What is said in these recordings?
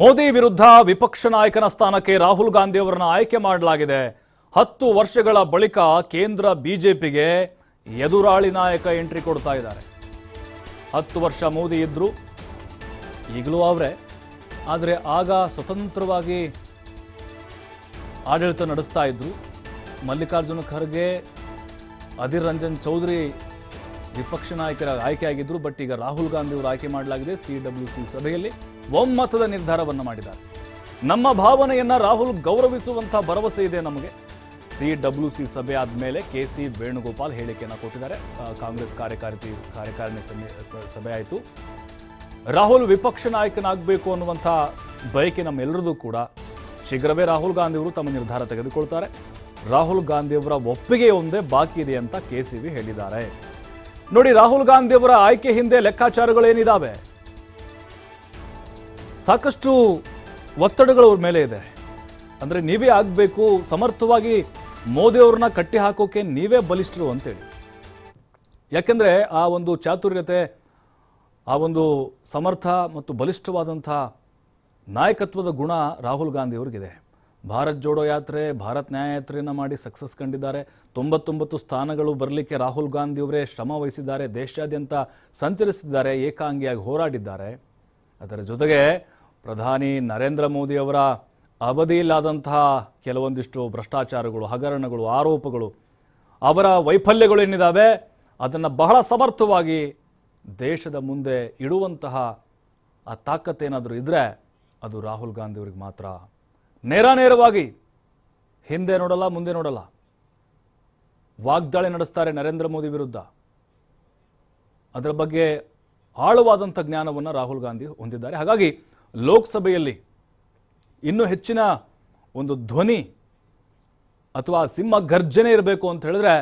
ಮೋದಿ ವಿರುದ್ಧ ವಿಪಕ್ಷ ನಾಯಕನ ಸ್ಥಾನಕ್ಕೆ ರಾಹುಲ್ ಗಾಂಧಿ ಅವರನ್ನ ಆಯ್ಕೆ ಮಾಡಲಾಗಿದೆ. ಹತ್ತು ವರ್ಷಗಳ ಬಳಿಕ ಕೇಂದ್ರ ಬಿಜೆಪಿಗೆ ಎದುರಾಳಿ ನಾಯಕ ಎಂಟ್ರಿ ಕೊಡ್ತಾ ಇದ್ದಾರೆ. ಹತ್ತು ವರ್ಷ ಮೋದಿ ಇದ್ರು, ಈಗಲೂ ಅವರೇ. ಆದರೆ ಆಗ ಸ್ವತಂತ್ರವಾಗಿ ಆಡಳಿತ ನಡೆಸ್ತಾ ಇದ್ರು. ಮಲ್ಲಿಕಾರ್ಜುನ ಖರ್ಗೆ, ಅಧೀರ್ ರಂಜನ್ ಚೌಧರಿ ವಿಪಕ್ಷ ನಾಯಕರ ಆಯ್ಕೆಯಾಗಿದ್ದರು ಬಟ್ ಈಗ ರಾಹುಲ್ ಗಾಂಧಿ ಅವರು ಆಯ್ಕೆ ಮಾಡಲಾಗಿದೆ ಸಿ ಡಬ್ಲ್ಯೂ ಸಿ ಸಭೆಯಲ್ಲಿ. ಒಮ್ಮತದ ನಿರ್ಧಾರವನ್ನು ಮಾಡಿದ್ದಾರೆ. ನಮ್ಮ ಭಾವನೆಯನ್ನ ರಾಹುಲ್ ಗೌರವಿಸುವಂತಹ ಭರವಸೆ ಇದೆ ನಮಗೆ. ಸಿ ಡಬ್ಲ್ಯೂ ಸಿ ಸಭೆ ಆದಮೇಲೆ ಕೆ ಸಿ ವೇಣುಗೋಪಾಲ್ ಹೇಳಿಕೆಯನ್ನು ಕೊಟ್ಟಿದ್ದಾರೆ. ಕಾಂಗ್ರೆಸ್ ಕಾರ್ಯಕಾರಿ ಕಾರ್ಯಕಾರಿಣಿ ಸಭೆ ಆಯಿತು. ರಾಹುಲ್ ವಿಪಕ್ಷ ನಾಯಕನಾಗಬೇಕು ಅನ್ನುವಂಥ ಬಯಕೆ ನಮ್ಮೆಲ್ಲರದು ಕೂಡ. ಶೀಘ್ರವೇ ರಾಹುಲ್ ಗಾಂಧಿ ಅವರು ತಮ್ಮ ನಿರ್ಧಾರ ತೆಗೆದುಕೊಳ್ತಾರೆ. ರಾಹುಲ್ ಗಾಂಧಿಯವರ ಒಪ್ಪಿಗೆ ಒಂದೇ ಬಾಕಿ ಇದೆ ಅಂತ ಕೆ ಸಿ ವಿ ಹೇಳಿದ್ದಾರೆ. ನೋಡಿ ರಾಹುಲ್ ಗಾಂಧಿ ಅವರ ಆಯ್ಕೆ ಹಿಂದೆ ಲೆಕ್ಕಾಚಾರಗಳೇನಿದ್ದಾವೆ ಸಾಕಷ್ಟು ಒತ್ತಡಗಳು ಅವ್ರ ಮೇಲೆ ಇದೆ. ಅಂದ್ರೆ ನೀವೇ ಆಗಬೇಕು, ಸಮರ್ಥವಾಗಿ ಮೋದಿ ಅವ್ರನ್ನ ಕಟ್ಟಿ ಹಾಕೋಕೆ ನೀವೇ ಬಲಿಷ್ಠರು ಅಂತೇಳಿ. ಯಾಕೆಂದರೆ ಆ ಒಂದು ಚಾತುರ್ಯತೆ, ಆ ಒಂದು ಸಮರ್ಥ ಮತ್ತು ಬಲಿಷ್ಠವಾದಂಥ ನಾಯಕತ್ವದ ಗುಣ ರಾಹುಲ್ ಗಾಂಧಿ ಅವ್ರಿಗಿದೆ ಭಾರತ್ ಜೋಡೋ ಯಾತ್ರೆ, ಭಾರತ್ ನ್ಯಾಯಯಾತ್ರೆಯನ್ನು ಮಾಡಿ ಸಕ್ಸಸ್ ಕಂಡಿದ್ದಾರೆ. ತೊಂಬತ್ತೊಂಬತ್ತು ಸ್ಥಾನಗಳು ಬರಲಿಕ್ಕೆ ರಾಹುಲ್ ಗಾಂಧಿ ಅವರೇ ಶ್ರಮ ವಹಿಸಿದ್ದಾರೆ, ದೇಶಾದ್ಯಂತ ಸಂಚರಿಸಿದ್ದಾರೆ, ಏಕಾಂಗಿಯಾಗಿ ಹೋರಾಡಿದ್ದಾರೆ. ಅದರ ಜೊತೆಗೆ ಪ್ರಧಾನಿ ನರೇಂದ್ರ ಮೋದಿ ಅವರ ಅವಧಿಯಿಲ್ಲಾದಂತಹ ಕೆಲವೊಂದಿಷ್ಟು ಭ್ರಷ್ಟಾಚಾರಗಳು, ಹಗರಣಗಳು, ಆರೋಪಗಳು ಅವರ ವೈಫಲ್ಯಗಳು ಏನಿದ್ದಾವೆ ಅದನ್ನು ಬಹಳ ಸಮರ್ಥವಾಗಿ ದೇಶದ ಮುಂದೆ ಇಡುವಂತಹ ಆ ತಾಕತ್ತೇನಾದರೂ ಇದ್ದರೆ ಅದು ರಾಹುಲ್ ಗಾಂಧಿಯವ್ರಿಗೆ ಮಾತ್ರ ನೇರ ನೇರವಾಗಿ ಹಿಂದೆ ನೋಡಲ್ಲ, ಮುಂದೆ ನೋಡಲ್ಲ. ವಾಗ್ದಾಳಿ ನಡೆಸ್ತಾರೆ ನರೇಂದ್ರ ಮೋದಿ ವಿರುದ್ಧ. ಅದರ ಬಗ್ಗೆ ಆಳವಾದಂಥ ಜ್ಞಾನವನ್ನು ರಾಹುಲ್ ಗಾಂಧಿ ಹೊಂದಿದ್ದಾರೆ. ಹಾಗಾಗಿ ಲೋಕಸಭೆಯಲ್ಲಿ ಇನ್ನೂ ಹೆಚ್ಚಿನ ಒಂದು ಧ್ವನಿ ಅಥವಾ ಸಿಂಹ ಗರ್ಜನೆ ಇರಬೇಕು ಅಂತ ಹೇಳಿದ್ರೆ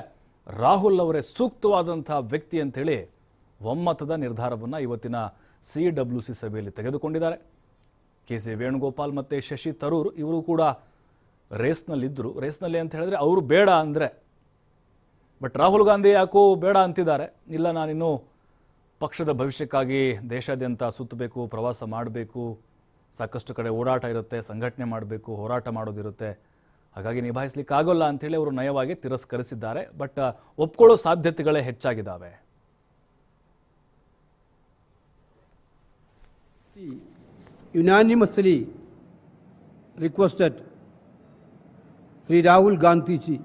ರಾಹುಲ್ ಅವರೇ ಸೂಕ್ತವಾದಂಥ ವ್ಯಕ್ತಿ ಅಂತೇಳಿ ಒಮ್ಮತದ ನಿರ್ಧಾರವನ್ನು ಇವತ್ತಿನ ಸಿ ಡಬ್ಲ್ಯೂ ಸಿ ಸಭೆಯಲ್ಲಿ ತೆಗೆದುಕೊಂಡಿದ್ದಾರೆ. ಕೆ ಸಿ ವೇಣುಗೋಪಾಲ್ ಮತ್ತು ಶಶಿ ತರೂರ್ ಇವರು ಕೂಡ ರೇಸ್ನಲ್ಲಿದ್ದರು. ರೇಸ್ನಲ್ಲಿ ಅಂತ ಹೇಳಿದ್ರೆ ಅವರು ಬೇಡ ಅಂದರೆ. ಬಟ್ ರಾಹುಲ್ ಗಾಂಧಿ ಯಾಕೋ ಬೇಡ ಅಂತಿದ್ದಾರೆ. ಇಲ್ಲ, ನಾನಿನ್ನೂ ಪಕ್ಷದ ಭವಿಷ್ಯಕ್ಕಾಗಿ ದೇಶಾದ್ಯಂತ ಸುತ್ತಬೇಕು, ಪ್ರವಾಸ ಮಾಡಬೇಕು, ಸಾಕಷ್ಟು ಕಡೆ ಓಡಾಟ ಇರುತ್ತೆ, ಸಂಘಟನೆ ಮಾಡಬೇಕು, ಹೋರಾಟ ಮಾಡೋದಿರುತ್ತೆ. ಹಾಗಾಗಿ ನಿಭಾಯಿಸ್ಲಿಕ್ಕೆ ಆಗೋಲ್ಲ ಅಂಥೇಳಿ ಅವರು ನಯವಾಗಿ ತಿರಸ್ಕರಿಸಿದ್ದಾರೆ. ಬಟ್ ಒಪ್ಕೊಳ್ಳೋ ಸಾಧ್ಯತೆಗಳೇ ಹೆಚ್ಚಾಗಿದ್ದಾವೆ. Unanimously requested Sri Rahul Gandhi ji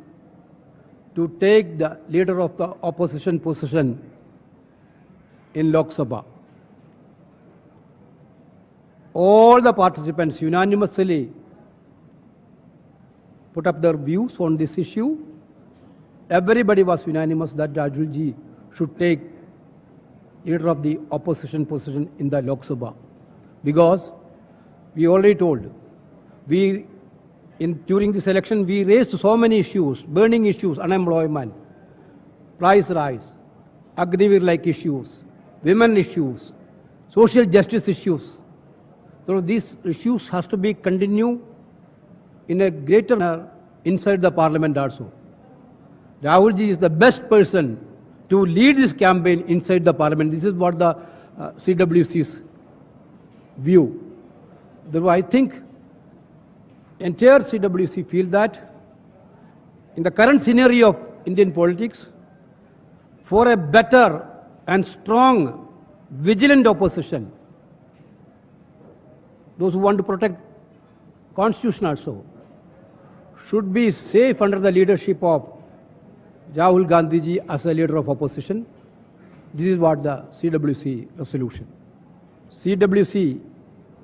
to take the leader of the opposition position in Lok Sabha. All the participants unanimously put up their views on this issue. Everybody was unanimous that Rahul ji should take leader of the opposition position in the Lok Sabha. Because we already told, we in, during this election we raised so many issues, burning issues, unemployment, price rise, Agniveer like issues, women issues, social justice issues. So these issues has to be continued in a greater manner inside the parliament also. Rahul ji is the best person to lead this campaign inside the parliament. This is what the uh, CWC's view. Therefore, I think entire CWC feel that in the current scenario of Indian politics, for a better and strong, vigilant opposition, those who want to protect constitution also, should be safe under the leadership of Rahul Gandhi ji as a leader of opposition. This is what the CWC resolution. CWC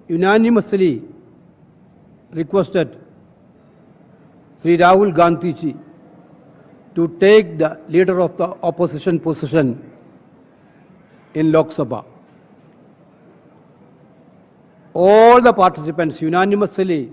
unanimously requested Sri Rahul Gandhiji to take the leader of the opposition position in Lok Sabha. All the participants unanimously